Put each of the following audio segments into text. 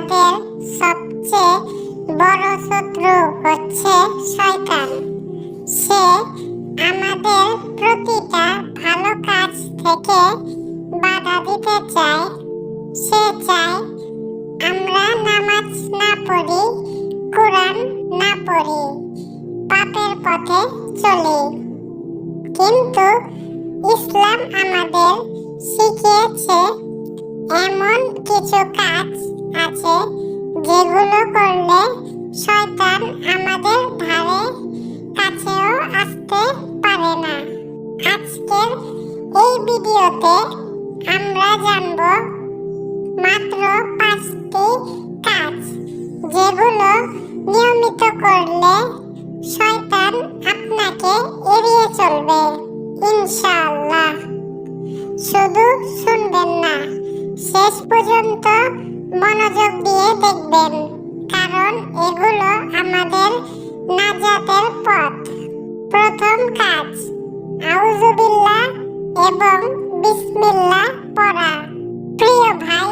আমাদের সবচেয়ে বড় শত্রু হচ্ছে শয়তান। সে আমাদের প্রতিটা ভালো কাজ থেকে বাধা দিতে চায়। সে চায় আমরা নামাজ না পড়ি, কোরআন না পড়ি, পাপের পথে চলি। কিন্তু ইসলাম আমাদের শিখিয়েছে এমন কিছু কাজ আছে, যেগুলো করলে শয়তান আমাদের ধারে, কাছেও আসতে পারে না। আজকের এই ভিডিওতে আমরা জানব মাত্র পাঁচটি কাজ, যেগুলো নিয়মিত করলে শয়তান আপনাকে এড়িয়ে চলবে, ইনশাআল্লাহ। শুধু শুনবেন না। শেষ পর্যন্ত মনোযোগ দিয়ে দেখবেন, কারণ এগুলো আমাদের নাজাতের পথ। প্রথম কাজ আউজুবিল্লাহ এবং বিসমিল্লাহ পড়া। প্রিয় ভাই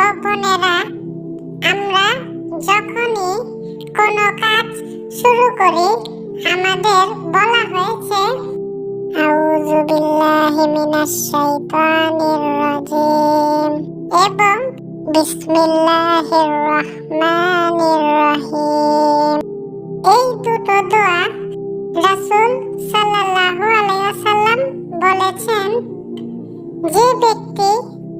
ও বোনেরা, আমরা যখনই কোনো কাজ শুরু করি, আমাদের বলা হয়েছে আউযু বিল্লাহি মিনাশ শাইতানির রাজিম। এবং বিসমিল্লাহির রহমানির রহিম। এই দুটো দোয়া রাসূল সাল্লাল্লাহু আলাইহি ওয়াসাল্লাম বলেছেন, যে ব্যক্তি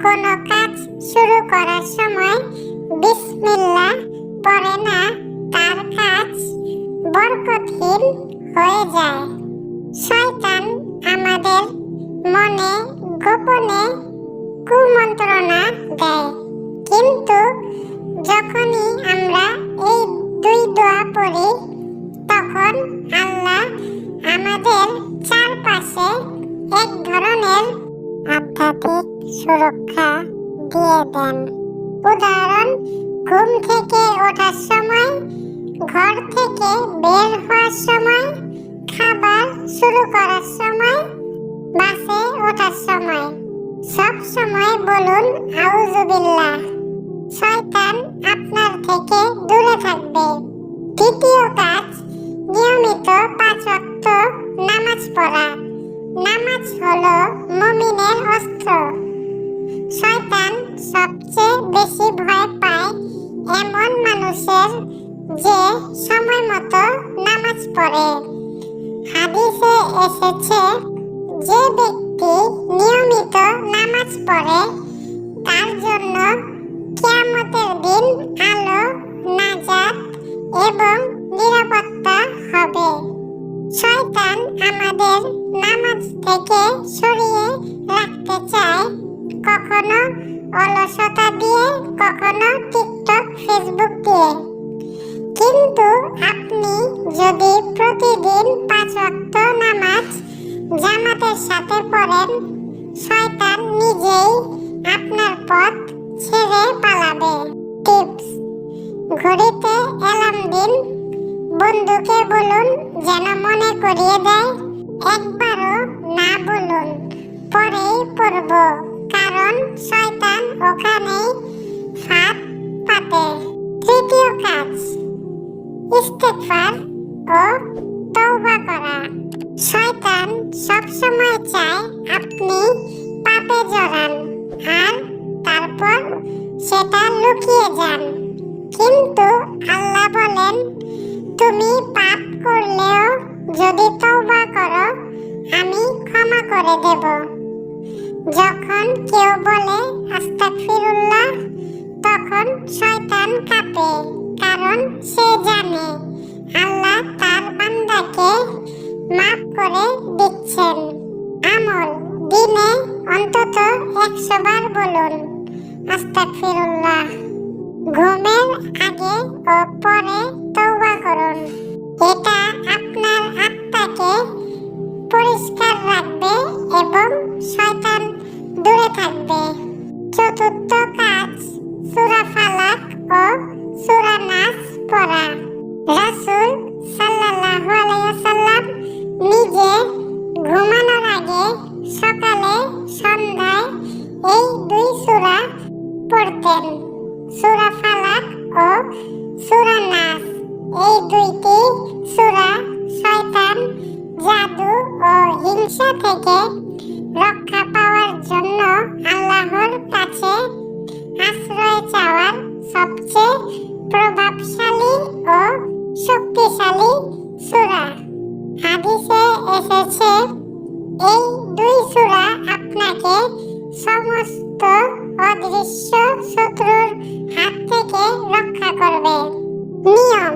কোনো কাজ শুরু করার সময় বিসমিল্লাহ পড়ে না, তার কাজ বরকতহীন হয়ে যায়। শয়তান আমাদের মনে, গোপনে কুমন্ত্রণা দেয়। কিন্তু যখনই আমরা এই দুই দোয়া পড়ি, তখন আল্লাহ আমাদের চারপাশে এক ধরনের আধ্যাত্মিক সুরক্ষা দিয়ে দেন। উদাহরণ, ঘুম থেকে ওঠার সময়, ঘর থেকে বের হওয়ার সময় খাবার শুরু করার সময়, বাসে ওঠার সময়। সব সময় বলুন আউজুবিল্লাহ শয়তান আপনার থেকে দূরে থাকবে। দ্বিতীয় কাজ, নিয়মিত পাঁচ ওয়াক্ত নামাজ পড়া। নামাজ হলো মুমিনের অস্ত্র। শয়তান সবচেয়ে বেশি ভয় পায় এমন মানুষের যে সময় মতো নামাজ পড়ে। হাদিসে এসেছে যে ব্যক্তি নিয়মিত নামাজ পড়ে, তার জন্য কিয়ামতের দিন আলো, নাজাত এবং নিরাপত্তা হবে। শয়তান আমাদের নামাজ থেকে সরিয়ে রাখতে চায়, কখনো অলসতা দিয়ে, কখনো টিকটক, ফেসবুক দিয়ে। কিন্তু আপনি যদি প্রতিদিন পাঁচ ওয়াক্ত নামাজ জামাতের সাথে পড়েন, শয়তান নিজেই আপনার পথ ছেড়ে পালাবে। টিপস, ঘড়িতে অ্যালার্ম দিন। বন্ধুকে বলুন যেন মনে করিয়ে দেয়। একবারও না বলুন, পরেই পড়ব, কারণ শয়তান ওখানেই ফাঁদ পাতে। ইস্তেগফার ও তওবা করা। শয়তান সবসময় চায় আপনি পাপে জড়ান আর তারপর সেটা লুকিয়ে যান। কিন্তু আল্লাহ বলেন, তুমি পাপ করলেও যদি তওবা করো, আমি ক্ষমা করে দেব। যখন কেউ বলে, আস্তাগফিরুল্লাহ, তখন শয়তান কাঁপে, কারণ সে বান্দাকে মাফ করে দিচ্ছেন। আমল দিনে অন্তত একশো বার বলুন, আস্তাগফিরুল্লাহ। ঘুমের আগে ও পরে তওবা করুন। এটা আপনার আত্মাকে পরিষ্কার রাখবে এবং শয়তান দূরে থাকবে। চতুর্থ কাজ, সূরা ফালাক ও সূরা নাস পড়া। শক্তিশালী সূরা। হাদিসে এসেছে, এই দুই সূরা আপনাকে সমস্ত অদৃশ্য শত্রুর হাত থেকে রক্ষা করবে। নিয়ম,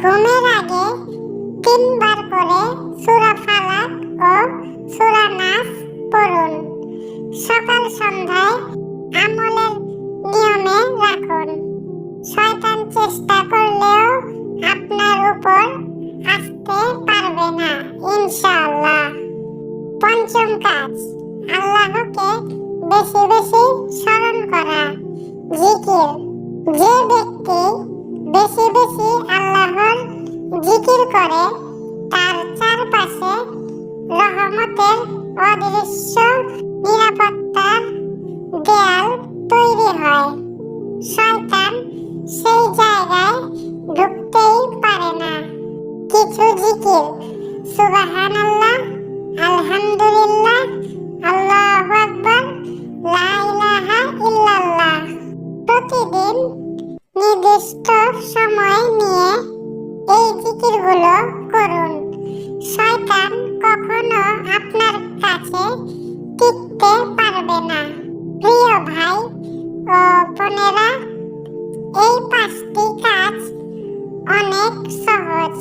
ঘুমের আগে তিনবার কাজ। আল্লাহকে বেশি বেশি স্মরণ করা। জিকির। যে ব্যক্তি বেশি বেশি আল্লাহর জিকির করে, তার চারপাশে রহমতের অদৃশ্য নিরাপত্তার দেয়াল তৈরি হয়। শয়তান সেই জায়গায় ঢুকতেই পারে না। কিছু জিকির, সুবহানাল্লাহ আলহামদুলিল্লাহ, আল্লাহু আকবার, লা ইলাহা ইল্লাল্লাহ। প্রতিদিন নির্দিষ্ট সময় নিয়ে এই জিকিরগুলো করুন। শয়তান কখনো আপনার কাছে টিকতে পারবে না। প্রিয় ভাই ও বোনেরা, এই পাঁচটি কাজ অনেক সহজ,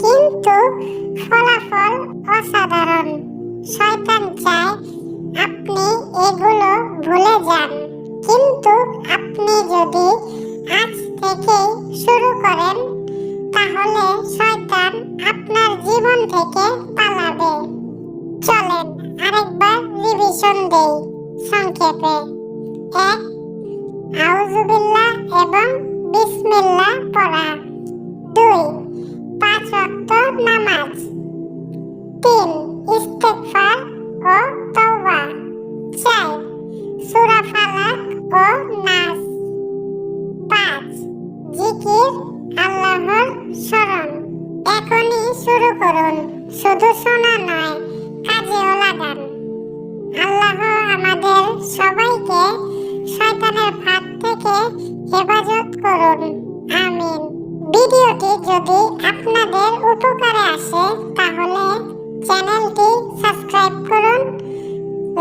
কিন্তু ফলাফল অসাধারণ। শয়তান চায় আপনি এগুলো ভুলে যান। কিন্তু আপনি যদি আজ থেকেই শুরু করেন, তাহলে শয়তান আপনার জীবন থেকে পালাবে। চলেন আরেকবার রিভিশন দেই সংক্ষেপে। এক আউজুবিল্লাহ এবং বিসমিল্লাহ পড়া। দুই শুরু করুন। শুধু শোনা নয়, কাজেও লাগান। আল্লাহ আমাদের সবাইকে শয়তানের ফাঁদ থেকে হেফাজত করুন। আমিন। ভিডিওটি যদি আপনাদের উপকারে আসে, তাহলে চ্যানেলটি সাবস্ক্রাইব করুন,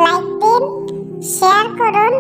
লাইক দিন, শেয়ার করুন